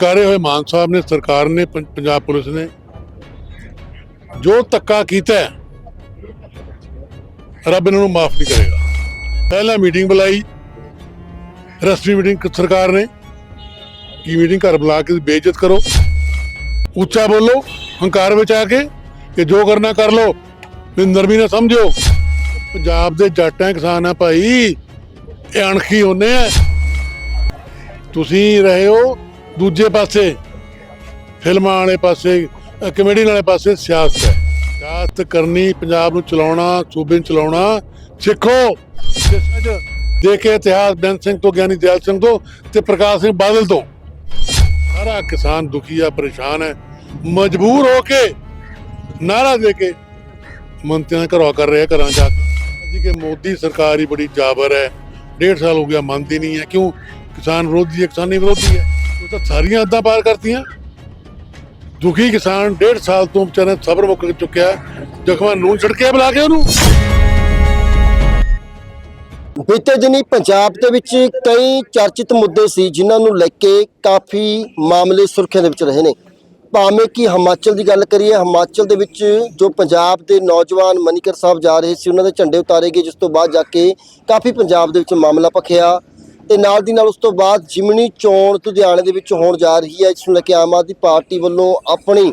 ਕਰੇ ਹੋਏ ਮਾਨ ਸਾਹਿਬ ਨੇ, ਸਰਕਾਰ ਨੇ ਪੰਜਾਬ ਪੁਲਿਸ ਨੇ। ਜੋ ਧੱਕਾ ਕੀਤਾ ਰੱਬ ਇਹਨਾਂ ਨੂੰ ਮਾਫ ਨਹੀਂ ਕਰੇਗਾ। ਪਹਿਲਾਂ ਮੀਟਿੰਗ ਬੁਲਾਈ, ਰਸਮੀ ਮੀਟਿੰਗ ਸਰਕਾਰ ਨੇ। ਕੀ ਮੀਟਿੰਗ ਘਰ ਬੁਲਾ ਕੇ ਬੇਇੱਜ਼ਤ ਕਰੋ। ਉੱਚਾ ਬੋਲੋ, ਹੰਕਾਰ ਵਿੱਚ ਆ ਕੇ ਕਿ ਜੋ ਕਰਨਾ ਕਰ ਲੋ ਨਰਮੀ ਨਾ ਸਮਝੋ ਪੰਜਾਬ ਦੇ ਜੱਟ ਹੈ ਕਿਸਾਨ ਆ ਭਾਈ। ਇਹ ਅਣਖੀ ਹੁੰਨੇ ਆ। ਤੁਸੀਂ ਰਹੇ ਹੋ ਦੂਜੇ ਪਾਸੇ ਫਿਲਮਾਂ ਵਾਲੇ ਪਾਸੇ ਅ, ਕਮੇਡੀ ਵਾਲੇ ਪਾਸੇ ਸਿਆਸਤ ਹੈ। ਸਿਆਸਤ ਕਰਨੀ ਪੰਜਾਬ ਨੂੰ ਚਲਾਉਣਾ ਸੂਬੇ ਨੂੰ ਚਲਾਉਣਾ ਸਿੱਖੋ। ਤੇ ਦੇ ਕੇ ਇਤਿਹਾਸ ਬੈਂਸ ਸਿੰਘ ਤੋਂ ਗਿਆਨੀ ਦਿਆਲ ਸਿੰਘ ਤੋਂ ਤੇ ਪ੍ਰਕਾਸ਼ ਸਿੰਘ ਬਾਦਲ ਤੋਂ। ਸਾਰਾ ਕਿਸਾਨ ਦੁਖੀ ਆ ਪਰੇਸ਼ਾਨ ਹੈ। ਮਜਬੂਰ ਹੋ ਕੇ ਨਾਰਾ ਦੇ ਕੇ ਮੰਤਰੀਆਂ ਦੇ ਘਰੋਂ ਕਰ ਰਿਹਾ ਘਰਾਂ ਜਾ ਕੇ। ਅਸੀਂ ਕਿ ਮੋਦੀ ਸਰਕਾਰ ਹੀ ਬੜੀ ਜਾਬਰ ਹੈ। ਡੇਢ ਸਾਲ ਹੋ ਗਿਆ ਮੰਨਦੀ ਨਹੀਂ ਹੈ। ਕਿਉਂ? ਕਿਸਾਨ ਵਿਰੋਧੀ ਹੈ ਕਿਸਾਨੀ ਵਿਰੋਧੀ ਹੈ। ਤਾਂ ਸਾਰੀਆਂ ਅੱਦਾਂ ਪਾਰ ਕਰਤੀਆਂ। ਦੁਖੀ ਕਿਸਾਨ ਡੇਢ ਸਾਲ ਤੋਂ ਵਿਚਾਰੇ ਸਬਰ ਮੁੱਕ ਚੁੱਕਿਆ ਜ਼ਖਮਾਂ ਨੂੰ ਛੜਕੇ ਬੁਲਾ ਕੇ ਉਹਨੂੰ। ਬੀਤੇ ਦਿਨੀ ਪੰਜਾਬ ਦੇ ਵਿੱਚ ਕਈ ਚਰਚਿਤ ਮੁੱਦੇ ਸੀ, ਜਿਨ੍ਹਾਂ ਨੂੰ ਲੈ ਕੇ ਕਾਫੀ ਮਾਮਲੇ ਸੁਰਖੀਆਂ ਦੇ ਵਿੱਚ ਰਹੇ ਨੇ। ਭਾਵੇਂ ਕਿ ਹਿਮਾਚਲ ਦੀ ਗੱਲ ਕਰੀਏ, ਹਿਮਾਚਲ ਦੇ ਵਿੱਚ ਜੋ ਪੰਜਾਬ ਦੇ ਨੌਜਵਾਨ ਮਨੀਕਰ ਸਾਹਿਬ ਜਾ ਰਹੇ ਸੀ, ਉਹਨਾਂ ਦੇ ਝੰਡੇ ਉਤਾਰੇ ਗਏ, ਜਿਸ ਤੋਂ ਬਾਅਦ ਜਾ ਕੇ ਕਾਫੀ ਪੰਜਾਬ ਦੇ ਵਿੱਚ ਮਾਮਲਾ ਭਖਿਆ। ਤੇ ਨਾਲ ਦੀ ਨਾਲ ਉਸ ਤੋਂ ਬਾਅਦ ਜਿਮਨੀ ਚੋਣ ਲੁਧਿਆਣੇ ਦੇ ਵਿੱਚ ਹੋਣ ਜਾ ਰਹੀ ਹੈ, ਜਿਸ ਨੂੰ ਲੈ ਕੇ ਆਮ ਆਦਮੀ ਪਾਰਟੀ ਵੱਲੋਂ ਆਪਣੀ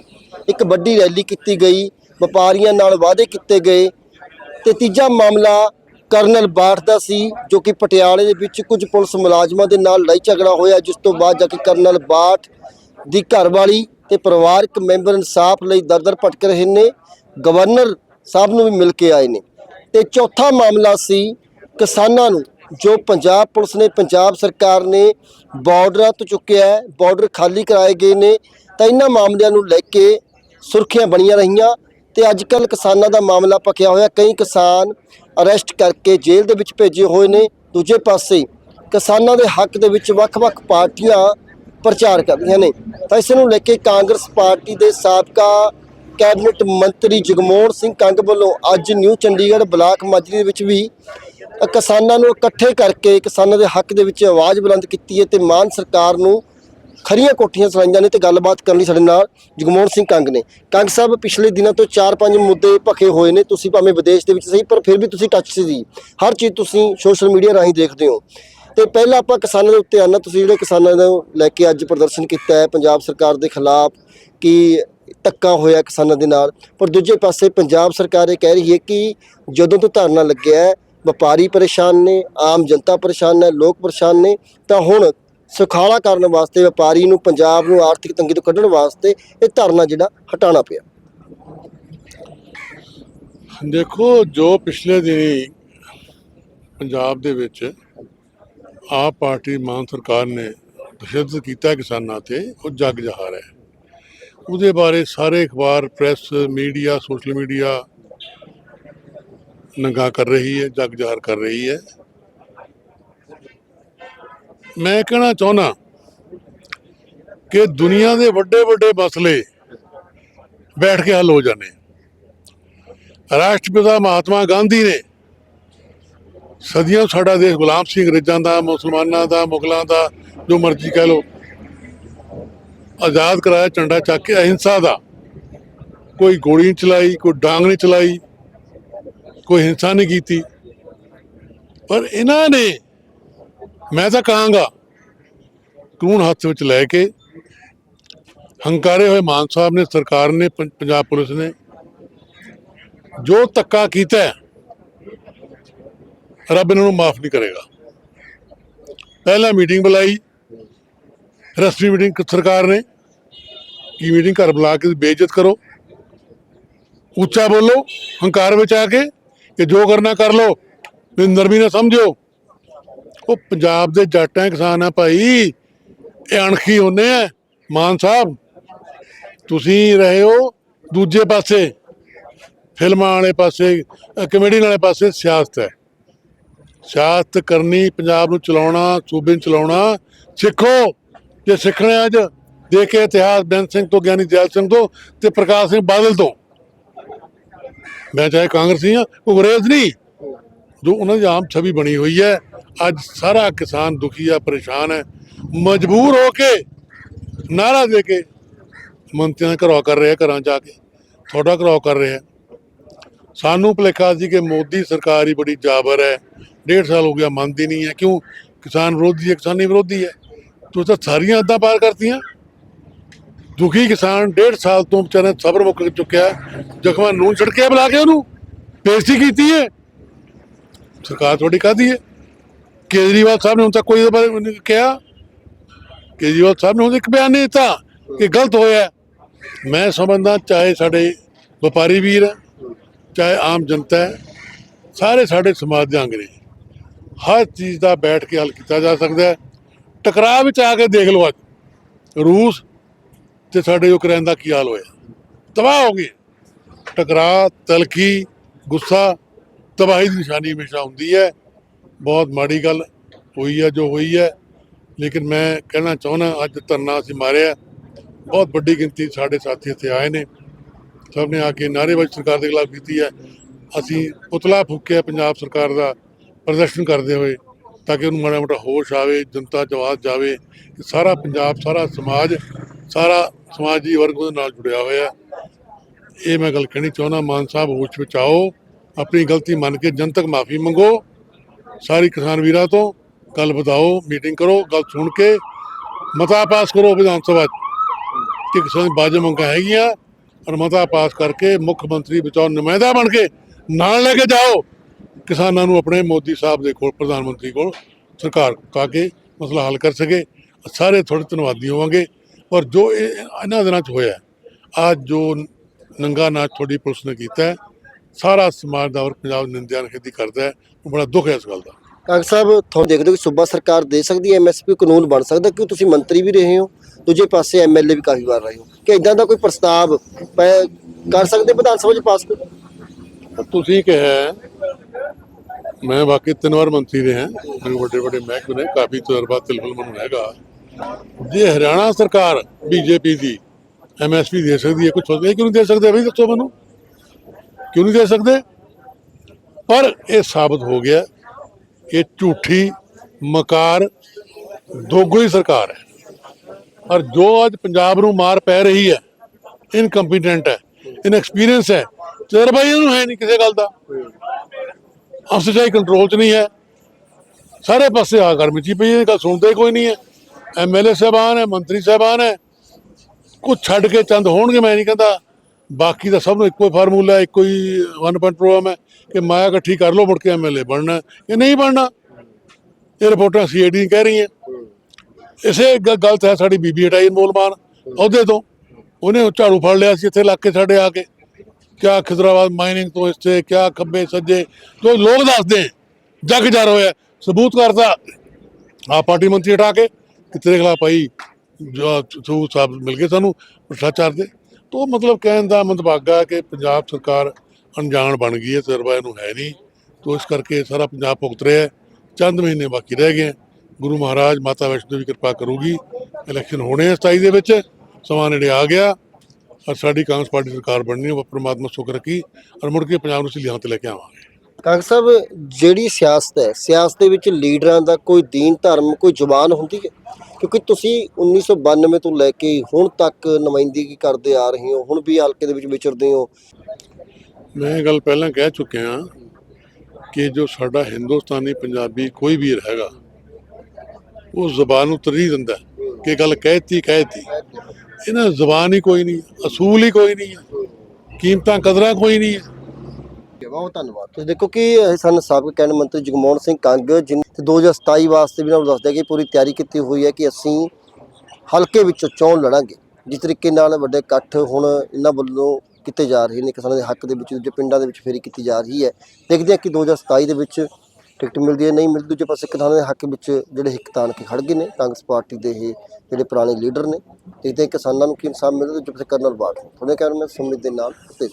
ਇੱਕ ਵੱਡੀ ਰੈਲੀ ਕੀਤੀ ਗਈ, ਵਪਾਰੀਆਂ ਨਾਲ ਵਾਅਦੇ ਕੀਤੇ ਗਏ ਤੇ ਤੀਜਾ ਮਾਮਲਾ ਕਰਨਲ ਬਾਠ ਦਾ ਸੀ, ਜੋ ਕਿ ਪਟਿਆਲੇ ਦੇ ਵਿੱਚ ਕੁਝ ਪੁਲਿਸ ਮੁਲਾਜ਼ਮਾਂ ਦੇ ਨਾਲ ਲੜਾਈ ਝਗੜਾ ਹੋਇਆ, ਜਿਸ ਤੋਂ ਬਾਅਦ ਜਾ ਕੇ ਕਰਨਲ ਬਾਠ ਦੀ ਘਰਵਾਲੀ ਤੇ ਪਰਿਵਾਰਕ ਮੈਂਬਰ ਇਨਸਾਫ ਲਈ ਦਰ-ਦਰ ਭਟਕ ਰਹੇ ਨੇ, ਗਵਰਨਰ ਸਾਹਿਬ ਨੂੰ ਵੀ ਮਿਲ ਕੇ ਆਏ ਨੇ। ਤੇ ਚੌਥਾ ਮਾਮਲਾ ਸੀ ਕਿਸਾਨਾਂ ਨੂੰ ਜੋ ਪੰਜਾਬ ਪੁਲਿਸ ਨੇ, ਪੰਜਾਬ ਸਰਕਾਰ ਨੇ ਬਾਰਡਰਾਂ ਤੋਂ ਚੁੱਕਿਆ ਹੈ, ਬਾਰਡਰ ਖਾਲੀ ਕਰਾਏ ਗਏ ਨੇ, ਤਾਂ ਇਹਨਾਂ ਮਾਮਲਿਆਂ ਨੂੰ ਲੈ ਕੇ ਸੁਰਖੀਆਂ ਬਣੀਆਂ ਰਹੀਆਂ ਤੇ ਅੱਜ ਕੱਲ ਕਿਸਾਨਾਂ ਦਾ ਮਾਮਲਾ ਪਕਿਆ ਹੋਇਆ, ਕਈ ਕਿਸਾਨ ਅਰੈਸਟ ਕਰਕੇ ਜੇਲ੍ਹ ਦੇ ਵਿੱਚ ਭੇਜੇ ਹੋਏ ਨੇ। ਦੂਜੇ ਪਾਸੇ ਕਿਸਾਨਾਂ ਦੇ ਹੱਕ ਦੇ ਵਿੱਚ ਵੱਖ-ਵੱਖ ਪਾਰਟੀਆਂ ਪ੍ਰਚਾਰ ਕਰਦੀਆਂ ਨੇ। ਤਾਂ ਇਸ ਨੂੰ ਲੈ ਕੇ ਕਾਂਗਰਸ ਪਾਰਟੀ ਦੇ ਸਾਬਕਾ ਕੈਬਨਿਟ ਮੰਤਰੀ ਜਗਮੋਹਨ ਸਿੰਘ ਕੰਗ ਵੱਲੋਂ ਅੱਜ ਨਿਊ ਚੰਡੀਗੜ੍ਹ ਬਲਾਕ ਮਾਜਰੀ ਦੇ ਵਿੱਚ ਵੀ ਕਿਸਾਨਾਂ ਨੂੰ ਇਕੱਠੇ ਕਰਕੇ ਕਿਸਾਨਾਂ ਦੇ ਹੱਕ ਦੇ ਵਿੱਚ ਆਵਾਜ਼ ਬੁਲੰਦ ਕੀਤੀ ਹੈ ਤੇ ਮਾਨ ਸਰਕਾਰ ਨੂੰ ਖਰੀਆਂ ਕੋਠੀਆਂ ਸੁਣਾਈਆਂ ਨੇ ਤੇ ਗੱਲਬਾਤ ਕਰਨ ਲਈ ਸਾਡੇ ਨਾਲ ਜਗਮੋਹਨ ਸਿੰਘ ਕੰਗ ਨੇ। ਕੰਗ ਸਾਹਿਬ, ਪਿਛਲੇ ਦਿਨਾਂ ਤੋਂ 4-5 ਮੁੱਦੇ ਭਖੇ ਹੋਏ ਨੇ, ਤੁਸੀਂ ਭਾਵੇਂ ਵਿਦੇਸ਼ ਦੇ ਵਿੱਚ ਸਹੀ, ਪਰ ਫਿਰ ਵੀ ਤੁਸੀਂ ਟੱਚ ਸੀ। ਹਰ ਚੀਜ਼ ਤੁਸੀਂ ਸੋਸ਼ਲ ਮੀਡੀਆ ਰਾਹੀਂ ਦੇਖਦੇ ਹੋ। ਤੇ ਪਹਿਲਾਂ ਆਪਾਂ ਕਿਸਾਨਾਂ ਦੇ ਉੱਤੇ ਆਨਾ ਤੁਸੀਂ ਜਿਹੜੇ ਕਿਸਾਨਾਂ ਨੂੰ ਲੈ ਕੇ ਅੱਜ ਪ੍ਰਦਰਸ਼ਨ ਕੀਤਾ ਹੈ, ਪੰਜਾਬ ਸਰਕਾਰ ਦੇ ਖਿਲਾਫ ਕਿ ਧੱਕਾ ਹੋਇਆ ਕਿਸਾਨਾਂ ਦੇ ਨਾਲ? ਪਰ ਦੂਜੇ ਪਾਸੇ ਪੰਜਾਬ ਸਰਕਾਰ ਇਹ ਕਹਿ ਰਹੀ ਹੈ ਕਿ ਜਦੋਂ ਤੋਂ ਧਰਨਾ ਲੱਗਿਆ ਵਪਾਰੀ ਪਰੇਸ਼ਾਨ ਨੇ, ਆਮ ਜਨਤਾ ਪਰੇਸ਼ਾਨ ਹੈ, ਲੋਕ ਪਰੇਸ਼ਾਨ ਨੇ, ਤਾਂ ਹੁਣ ਸੁਖਾਲਾ ਕਰਨ ਵਾਸਤੇ, ਵਪਾਰੀ ਨੂੰ, ਪੰਜਾਬ ਨੂੰ ਆਰਥਿਕ ਤੰਗੀ ਤੋਂ ਕੱਢਣ ਵਾਸਤੇ ਇਹ ਧਰਨਾ ਜਿਹੜਾ ਹਟਾਉਣਾ ਪਿਆ। ਦੇਖੋ, ਜੋ ਪਿਛਲੇ ਦਿਨੀ ਪੰਜਾਬ ਦੇ ਵਿੱਚ ਆਪ ਪਾਰਟੀ ਮਾਨ ਸਰਕਾਰ ਨੇ ਤਸ਼ੱਦਦ ਕੀਤਾ ਕਿਸਾਨਾਂ ਤੇ, ਉਹ ਜੱਗ ਜਹਾਰ ਹੈ। ਉਹਦੇ ਬਾਰੇ ਸਾਰੇ ਅਖਬਾਰ, ਪ੍ਰੈਸ, ਮੀਡੀਆ, ਸੋਸ਼ਲ ਮੀਡੀਆ ਨੰਗਾ ਕਰ ਰਹੀ ਹੈ, ਜਗ ਜਹਾਰ ਕਰ ਰਹੀ ਹੈ। ਮੈਂ ਕਹਿਣਾ ਚਾਹੁੰਦਾ ਕਿ ਦੁਨੀਆ ਦੇ ਵੱਡੇ ਵੱਡੇ ਮਸਲੇ ਬੈਠ ਕੇ ਹੱਲ ਹੋ ਜਾਣੇ। ਰਾਸ਼ਟਰਪਿਤਾ ਮਹਾਤਮਾ ਗਾਂਧੀ ਨੇ ਸਦੀਆਂ ਸਾਡਾ ਦੇਸ਼ ਗੁਲਾਮ ਸੀ, ਅੰਗਰੇਜ਼ਾਂ ਦਾ, ਮੁਸਲਮਾਨਾਂ ਦਾ, ਮੁਗਲਾਂ ਦਾ, ਜੋ ਮਰਜ਼ੀ ਕਹਿ ਲੋ ਆਜ਼ਾਦ ਕਰਾਇਆ ਝੰਡਾ ਚੱਕ ਕੇ ਅਹਿੰਸਾ ਦਾ ਕੋਈ ਗੋਲੀ ਨਹੀਂ ਚਲਾਈ, ਕੋਈ ਡਾਂਗ ਨਹੀਂ ਚਲਾਈ। ਕੋਈ ਹਿੰਸਾ ਨਹੀਂ ਕੀਤੀ। ਪਰ ਇਹਨਾਂ ਨੇ, ਮੈਂ ਤਾਂ ਕਹਾਂਗਾ ਕਾਨੂੰਨ ਹੱਥ ਵਿੱਚ ਲੈ ਕੇ ਹੰਕਾਰੇ ਹੋਏ ਮਾਨ ਸਾਹਿਬ ਨੇ, ਸਰਕਾਰ ਨੇ, ਪੰ- ਪੰਜਾਬ ਪੁਲਿਸ ਨੇ ਜੋ ਧੱਕਾ ਕੀਤਾ ਰੱਬ ਇਹਨਾਂ ਨੂੰ ਮਾਫ ਨਹੀਂ ਕਰੇਗਾ। ਪਹਿਲਾਂ ਮੀਟਿੰਗ ਬੁਲਾਈ, ਰਸਮੀ ਮੀਟਿੰਗ ਸਰਕਾਰ ਨੇ, ਕੀ ਮੀਟਿੰਗ ਘਰ ਬੁਲਾ ਕੇ ਬੇਇੱਜ਼ਤ ਕਰੋ, ਉੱਚਾ ਬੋਲੋ, ਹੰਕਾਰ ਵਿੱਚ ਆ ਕੇ ਕਿ ਜੋ ਕਰਨਾ ਕਰ ਲੋ ਨਰਮੀ ਨਾ ਸਮਝੋ ਉਹ ਪੰਜਾਬ ਦੇ ਜੱਟ ਹੈ ਕਿਸਾਨ ਆ ਭਾਈ। ਇਹ ਅਣਖੀ ਹੁੰਨੇ ਆ ਮਾਨ ਸਾਹਿਬ। ਤੁਸੀਂ ਰਹੇ ਹੋ ਦੂਜੇ ਪਾਸੇ। ਫਿਲਮਾਂ ਵਾਲੇ ਪਾਸੇ ਅ, ਕਮੇਡੀ ਵਾਲੇ ਪਾਸੇ ਸਿਆਸਤ ਹੈ ਸਿਆਸਤ ਕਰਨੀ ਪੰਜਾਬ ਨੂੰ ਚਲਾਉਣਾ ਸੂਬੇ ਨੂੰ ਚਲਾਉਣਾ ਸਿੱਖੋ। ਜੇ ਸਿੱਖਣਾ ਅੱਜ ਦੇਖ ਕੇ ਇਤਿਹਾਸ ਬੈਂਸ ਸਿੰਘ ਤੋਂ ਗਿਆਨੀ ਜੈਲ ਸਿੰਘ ਤੋਂ ਤੇ ਪ੍ਰਕਾਸ਼ ਸਿੰਘ ਬਾਦਲ ਤੋਂ। ਮੈਂ ਚਾਹੇ ਕਾਂਗਰਸੀ ਹਾਂ ਉਹ ਅੰਗਰੇਜ਼ ਨਹੀਂ। ਜੋ ਉਹਨਾਂ ਦੀ ਆਮ ਛਵੀ ਬਣੀ ਹੋਈ ਹੈ, ਅੱਜ ਸਾਰਾ ਕਿਸਾਨ ਦੁਖੀ ਆ, ਪਰੇਸ਼ਾਨ ਹੈ। ਮਜਬੂਰ ਹੋ ਕੇ ਨਾਰਾ ਦੇ ਕੇ ਮੰਤਰੀਆਂ ਦਾ ਘਰਵਾ ਕਰ ਰਿਹਾ, ਘਰਾਂ ਜਾ ਕੇ। ਤੁਹਾਡਾ ਘਰਵਾ ਕਰ ਰਿਹਾ। ਸਾਨੂੰ ਭੁਲੇਖਾ ਸੀ ਕਿ ਮੋਦੀ ਸਰਕਾਰ ਹੀ ਬੜੀ ਜਾਬਰ ਹੈ। ਡੇਢ ਸਾਲ ਹੋ ਗਿਆ, ਮੰਨਦੀ ਨਹੀਂ ਹੈ। ਕਿਉਂ? ਕਿਸਾਨ ਵਿਰੋਧੀ ਹੈ, ਕਿਸਾਨੀ ਵਿਰੋਧੀ ਹੈ। ਤੁਸੀਂ ਤਾਂ ਸਾਰੀਆਂ ਅੱਦਾਂ ਪਾਰ ਕਰਤੀਆਂ। ਦੁਖੀ ਕਿਸਾਨ ਡੇਢ ਸਾਲ ਤੋਂ ਵਿਚਾਰੇ ਸਬਰ ਮੁੱਕ ਚੁੱਕਿਆ ਜ਼ਖਮਾਂ ਨੂੰ ਛੜਕਿਆ ਬੁਲਾ ਕੇ ਉਹਨੂੰ ਬੇਇੱਜ਼ਤੀ ਕੀਤੀ ਹੈ। ਸਰਕਾਰ ਤੁਹਾਡੀ ਕਾਹਦੀ ਹੈ? ਕੇਜਰੀਵਾਲ ਸਾਹਿਬ ਨੇ ਹੁਣ ਤੱਕ ਕੋਈ ਇਹਦੇ ਬਾਰੇ ਨਹੀਂ ਕਿਹਾ। ਕੇਜਰੀਵਾਲ ਸਾਹਿਬ ਨੇ ਹੁਣ ਇੱਕ ਬਿਆਨ ਨਹੀਂ ਦਿੱਤਾ ਕਿ ਗਲਤ ਹੋਇਆ ਮੈਂ ਸਮਝਦਾ ਚਾਹੇ ਸਾਡੇ ਵਪਾਰੀ ਵੀਰ ਹੈ, ਚਾਹੇ ਆਮ ਜਨਤਾ ਹੈ, ਸਾਰੇ ਸਾਡੇ ਸਮਾਜ ਦੇ ਅੰਗ ਨੇ। ਹਰ ਚੀਜ਼ ਦਾ ਬੈਠ ਕੇ ਹੱਲ ਕੀਤਾ ਜਾ ਸਕਦਾ ਹੈ। ਟਕਰਾਅ ਵਿੱਚ ਆ ਕੇ ਦੇਖ ਲਓ ਅੱਜ। ਰੂਸ ਤੇ ਸਾਡੇ ਯੂਕਰੇਨ ਦਾ ਕੀ ਹਾਲ ਹੋਇਆ? ਤਬਾਹ ਹੋ ਗਏ। ਟਕਰਾਅ, ਤਲਖੀ, ਗੁੱਸਾ, ਤਬਾਹੀ ਦੀ ਨਿਸ਼ਾਨੀ ਹਮੇਸ਼ਾ ਹੁੰਦੀ ਹੈ। ਬਹੁਤ ਮਾੜੀ ਗੱਲ ਹੋਈ ਹੈ, ਜੋ ਹੋਈ ਹੈ। ਲੇਕਿਨ ਮੈਂ ਕਹਿਣਾ ਚਾਹੁੰਦਾ, ਅੱਜ ਧਰਨਾ ਅਸੀਂ ਮਾਰਿਆ। ਬਹੁਤ ਵੱਡੀ ਗਿਣਤੀ ਸਾਡੇ ਸਾਥੀ ਇੱਥੇ ਆਏ ਨੇ। ਸਭ ਨੇ ਆ ਕੇ ਨਾਅਰੇਬਾਜ਼ੀ ਸਰਕਾਰ ਦੇ ਖਿਲਾਫ ਕੀਤੀ ਹੈ। ਅਸੀਂ ਪੁਤਲਾ ਫੂਕਿਆ ਪੰਜਾਬ ਸਰਕਾਰ ਦਾ ਪ੍ਰਦਰਸ਼ਨ ਕਰਦੇ ਹੋਏ, ਤਾਂ ਕਿ ਉਹਨੂੰ ਮਾੜਾ ਮੋਟਾ ਹੋਸ਼ ਆਵੇ, ਜਨਤਾ ਚ ਆਵਾਜ਼ ਜਾਵੇ ਸਾਰਾ ਪੰਜਾਬ, ਸਾਰਾ ਸਮਾਜ ਸਾਰਾ ਸਮਾਜੀ ਵਰਗ ਉਹਦੇ ਨਾਲ ਜੁੜਿਆ ਹੋਇਆ ਇਹ ਮੈਂ ਗੱਲ ਕਹਿਣੀ ਚਾਹੁੰਦਾ, ਮਾਨ ਸਾਹਿਬ ਹੋਸ਼ ਵਿੱਚ ਆਓ, ਆਪਣੀ ਗਲਤੀ ਮੰਨ ਕੇ ਜਨਤਕ ਮਾਫੀ ਮੰਗੋ, ਸਾਰੀ ਕਿਸਾਨ ਵੀਰਾਂ ਤੋਂ ਗੱਲ ਬਤਾਓ ਮੀਟਿੰਗ ਕਰੋ, ਗੱਲ ਸੁਣ ਕੇ ਮਤਾ ਪਾਸ ਕਰੋ ਵਿਧਾਨ ਸਭਾ 'ਚ ਕਿ ਕਿਸਾਨ ਬਾਜ ਮੰਗਾਂ ਹੈਗੀਆਂ ਔਰ ਮਤਾ ਪਾਸ ਕਰਕੇ ਮੁੱਖ ਮੰਤਰੀ ਬਚਾਓ, ਨੁਮਾਇੰਦਾ ਬਣ ਕੇ ਨਾਲ ਲੈ ਕੇ ਜਾਓ। ਕਿਸਾਨਾਂ ਨੂੰ ਆਪਣੇ ਮੋਦੀ ਸਾਹਿਬ ਦੇ ਕੋਲ, ਪ੍ਰਧਾਨ ਮੰਤਰੀ ਕੋਲ ਸਰਕਾਰ ਕਾ ਕੇ ਮਸਲਾ ਹੱਲ ਕਰ ਸਕੇ। ਸਾਰੇ ਤੁਹਾਡੇ ਧੰਨਵਾਦੀ ਹੋਵਾਂਗੇ। ਔਰ ਜੋ ਇਹ ਇਹਨਾਂ ਦਿਨਾਂ 'ਚ ਹੋਇਆ ਅੱਜ ਜੋ ਨੰਗਾ ਨਾਚ ਤੁਹਾਡੀ ਪੁਲਿਸ ਨੇ ਕੀਤਾ ਸਾਰਾ ਸਮਾਜ ਦਾ ਔਰ ਪੰਜਾਬ ਨਿੰਦਿਆ ਨਿਖੇਧੀ ਕਰਦਾ ਹੈ ਉਹ ਬੜਾ ਦੁੱਖ ਹੈ ਇਸ ਗੱਲ ਦਾ। ਕਾਂਗ ਸਾਹਿਬ ਤੁਹਾਨੂੰ ਦੇਖਦੇ ਹੋ ਕਿ ਸੂਬਾ ਸਰਕਾਰ ਦੇ ਸਕਦੀ ਹੈ ਐਮਐਸਪੀ ਕਾਨੂੰਨ ਬਣ ਸਕਦਾ ਕਿਉਂ ਤੁਸੀਂ ਮੰਤਰੀ ਵੀ ਰਹੇ ਹੋ ਦੂਜੇ ਪਾਸੇ ਐਮਐਲਏ ਵੀ ਕਾਫੀ ਵਾਰ ਰਹੇ ਹੋ ਕਿ ਇਦਾਂ ਦਾ ਕੋਈ ਪ੍ਰਸਤਾਵ ਕਰ ਸਕਦੇ ਵਿਧਾਨ ਸਭਾ ਚ ਪਾਸ ਕੋਈ? ਤੁਸੀਂ ਕਿਹਾ ਮੈਂ ਬਾਕੀ ਤਿੰਨ ਵਾਰ ਮੰਤਰੀ ਰਿਹਾ ਮੇਰੇ ਵੱਡੇ ਵੱਡੇ ਮਹਿਕਮੇ ਨੇ ਕਾਫੀ ਤਜਰਬਾ ਤਿਲਫਲ ਮੈਨੂੰ ਹੈਗਾ। ਜੇ ਹਰਿਆਣਾ ਸਰਕਾਰ ਬੀਜੇਪੀ ਦੀ ਐਮਐਸਪੀ ਦੇ ਸਕਦੀ ਹੈ ਕੁਝ ਸੋਚਦੇ? ਕਿਉਂ ਨਹੀਂ ਦੇ ਸਕਦੇ ਵੀ ਦੱਸੋ ਮੈਨੂੰ? ਕਿਉਂ ਨਹੀਂ ਦੇ ਸਕਦੇ? ਪਰ ਇਹ ਸਾਬਤ ਹੋ ਗਿਆ, ਇਹ ਝੂਠੀ ਮਕਾਰ ਦੋਗਲੀ ਸਰਕਾਰ ਹੈ। ਔਰ ਜੋ ਅੱਜ ਪੰਜਾਬ ਨੂੰ ਮਾਰ ਪੈ ਰਹੀ ਹੈ ਇਨਕੰਪੀਟੈਂਟ ਹੈ ਇਨਐਕਸਪੀਰੀਅੰਸ ਹੈ ਤਜਰਬਾ ਇਹਨੂੰ ਹੈ ਨਹੀਂ ਕਿਸੇ ਗੱਲ ਦਾ। ਅਫਸਰਸ਼ਾਹੀ ਕੰਟਰੋਲ 'ਚ ਨਹੀਂ ਹੈ। ਸਾਰੇ ਪਾਸੇ ਆ ਗਰਮੀ ਚ ਪਈ ਇਹ ਗੱਲ ਸੁਣਦੇ ਕੋਈ ਨਹੀਂ ਹੈ। ਐਮਐਲਏ ਸਾਹਿਬਾਨ ਹੈ, ਮੰਤਰੀ ਸਾਹਿਬਾਨ ਹੈ। ਕੁਝ ਛੱਡ ਕੇ ਚੰਦ ਹੋਣਗੇ, ਮੈਂ ਨਹੀਂ ਕਹਿੰਦਾ। ਬਾਕੀ ਦਾ ਸਭ ਨੂੰ ਇੱਕੋ ਹੀ ਫਾਰਮੂਲਾ ਇੱਕੋ ਹੀ ਵਨ ਪੁਆਇੰਟ ਪ੍ਰੋਗਰਾਮ ਹੈ ਕਿ ਮਾਇਆ ਇਕੱਠੀ ਕਰ ਲਓ, ਮੁੜ ਕੇ ਐਮਐਲਏ ਬਣਨਾ ਇਹ ਨਹੀਂ ਬਣਨਾ। ਇਹ ਰਿਪੋਰਟਾਂ ਸੀਆਈਡੀ ਕਹਿ ਰਹੀਆਂ। ਇਸੇ ਗ- ਗਲਤ ਹੈ ਸਾਡੀ ਬੀਬੀ ਹਟਾਈ ਮੋਲਮਾਨ ਅਹੁਦੇ ਤੋਂ। ਉਹਨੇ ਝਾੜੂ ਫੜ ਲਿਆ ਸੀ ਇੱਥੇ ਇਲਾਕੇ ਸਾਡੇ ਆ ਕੇ। ਕਿਆ ਖਿਦਰਾਬਾਦ ਮਾਈਨਿੰਗ ਤੋਂ ਇਸਤੇ ਕਿਆ ਖੱਬੇ ਸੱਜੇ। ਜੋ ਲੋਕ ਦੱਸਦੇ, ਜੱਗ ਜਰ ਹੋਇਆ, ਸਬੂਤ ਕਰਦਾ ਆ ਪਾਰਟੀ ਮੰਤਰੀ ਹਟਾ ਕੇ। ਕਿ ਤੇਰੇ ਖਿਲਾਫ ਭਾਈ ਜੋ ਸਾਹਿਬ ਮਿਲ ਗਏ ਸਾਨੂੰ ਭ੍ਰਿਸ਼ਟਾਚਾਰ ਦੇ। ਤੋਂ ਮਤਲਬ ਕਹਿਣ ਦਾ ਮੰਦਭਾਗਾ ਕਿ ਪੰਜਾਬ ਸਰਕਾਰ ਅਣਜਾਣ ਬਣ ਗਈ ਹੈ ਤਜਰਬਾ ਇਹਨੂੰ ਹੈ ਨਹੀਂ। ਤੋਂ ਇਸ ਕਰਕੇ ਸਾਰਾ ਪੰਜਾਬ ਭੁਗਤ ਰਿਹਾ ਹੈ। ਚੰਦ ਮਹੀਨੇ ਬਾਕੀ ਰਹਿ ਗਏ ਗੁਰੂ ਮਹਾਰਾਜ ਮਾਤਾ ਵੈਸ਼ਨੋ ਦੀ ਕਿਰਪਾ ਕਰੂਗੀ। ਇਲੈਕਸ਼ਨ ਹੋਣੇ ਆ 27 ਦੇ ਵਿੱਚ। ਸਮਾਂ ਨੇੜੇ ਆ ਗਿਆ। ਔਰ ਸਾਡੀ ਕਾਂਗਰਸ ਪਾਰਟੀ ਸਰਕਾਰ ਬਣਨੀ ਉਹ ਪ੍ਰਮਾਤਮਾ ਸੁਖ ਰੱਖੀ ਔਰ ਮੁੜ ਕੇ ਪੰਜਾਬ ਨੂੰ ਅਸੀਂ ਲਿਆਂ ਤੇ ਲੈ ਕੇ ਆਵਾਂਗੇ। ਕਾਂਗ ਸਾਹਿਬ, ਜਿਹੜੀ ਸਿਆਸਤ ਹੈ, ਸਿਆਸਤ ਦੇ ਵਿੱਚ ਲੀਡਰਾਂ ਦਾ ਕੋਈ ਦੀਨ, ਧਰਮ, ਕੋਈ ਜ਼ੁਬਾਨ ਹੁੰਦੀ ਹੈ? ਕਿਉਂਕਿ ਤੁਸੀਂ 1992 ਤੋਂ ਲੈ ਕੇ ਹੁਣ ਤੱਕ ਨੁਮਾਇੰਦਗੀ ਕਰਦੇ ਆ ਰਹੇ ਹੋ, ਹੁਣ ਵੀ ਹਲਕੇ ਦੇ ਵਿੱਚ ਵਿਚਰਦੇ ਹੋ। ਮੈਂ ਇਹ ਗੱਲ ਪਹਿਲਾਂ ਕਹਿ ਚੁੱਕਿਆ ਕਿ ਜੋ ਸਾਡਾ ਹਿੰਦੁਸਤਾਨੀ ਪੰਜਾਬੀ ਕੋਈ ਵੀ ਹੈਗਾ ਉਹ ਜ਼ੁਬਾਨ ਨੂੰ ਤਰਜੀਹ ਦਿੰਦਾ ਕਿ ਗੱਲ ਕਹਿਤੀ ਕਹਿਤੀ। ਇਹਨਾਂ ਜ਼ੁਬਾਨ ਹੀ ਕੋਈ ਨਹੀਂ, ਅਸੂਲ ਹੀ ਕੋਈ ਨਹੀਂ ਹੈ, ਕੀਮਤਾਂ, ਕਦਰਾਂ ਕੋਈ ਨਹੀਂ ਹੈ। ਬਹੁਤ ਧੰਨਵਾਦ। ਤੁਸੀਂ ਦੇਖੋ ਕਿ ਇਹ ਸਨ ਸਾਬਕਾ ਕੈਬਨਿਟ ਮੰਤਰੀ ਜਗਮੋਹਨ ਸਿੰਘ ਕੰਗ, ਜਿਨ ਤੇ 2027 ਵਾਸਤੇ ਵੀ ਨਾਲ ਦੱਸਦੇ ਕਿ ਪੂਰੀ ਤਿਆਰੀ ਕੀਤੀ ਹੋਈ ਹੈ ਕਿ ਅਸੀਂ ਹਲਕੇ ਵਿੱਚੋਂ ਚੋਣ ਲੜਾਂਗੇ। ਜਿਸ ਤਰੀਕੇ ਨਾਲ ਵੱਡੇ ਇਕੱਠ ਹੁਣ ਇਹਨਾਂ ਵੱਲੋਂ ਕੀਤੇ ਜਾ ਰਹੇ ਨੇ, ਕਿਸਾਨਾਂ ਦੇ ਹੱਕ ਦੇ ਵਿੱਚ, ਦੂਜੇ ਪਿੰਡਾਂ ਦੇ ਵਿੱਚ ਫੇਰੀ ਕੀਤੀ ਜਾ ਰਹੀ ਹੈ। ਦੇਖਦੇ ਹਾਂ ਕਿ 2027 ਦੇ ਵਿੱਚ ਟਿਕਟ ਮਿਲਦੀ ਹੈ, ਨਹੀਂ ਮਿਲਦੀ, ਦੂਜੇ ਪਾਸੇ ਕਿਸਾਨਾਂ ਦੇ ਹੱਕ ਵਿੱਚ ਜਿਹੜੇ ਹਿੱਕ ਤਾਣ ਕੇ ਖੜ ਗਏ ਨੇ, ਕਾਂਗਰਸ ਪਾਰਟੀ ਦੇ ਇਹ ਜਿਹੜੇ ਪੁਰਾਣੇ ਲੀਡਰ ਨੇ। ਦੇਖਦੇ ਹਾਂ ਕਿਸਾਨਾਂ ਨੂੰ ਕੀ ਇਨਸਾਫ ਮਿਲਦਾ, ਦੂਜੇ ਪਾਸੇ ਕਰਨਲ ਬਾਠ ਤੁਹਾਡੇ ਕਹਿਣ ਮੈਂ ਸੁਮਿਤ ਦੇ ਨਾਲ, ਤੇ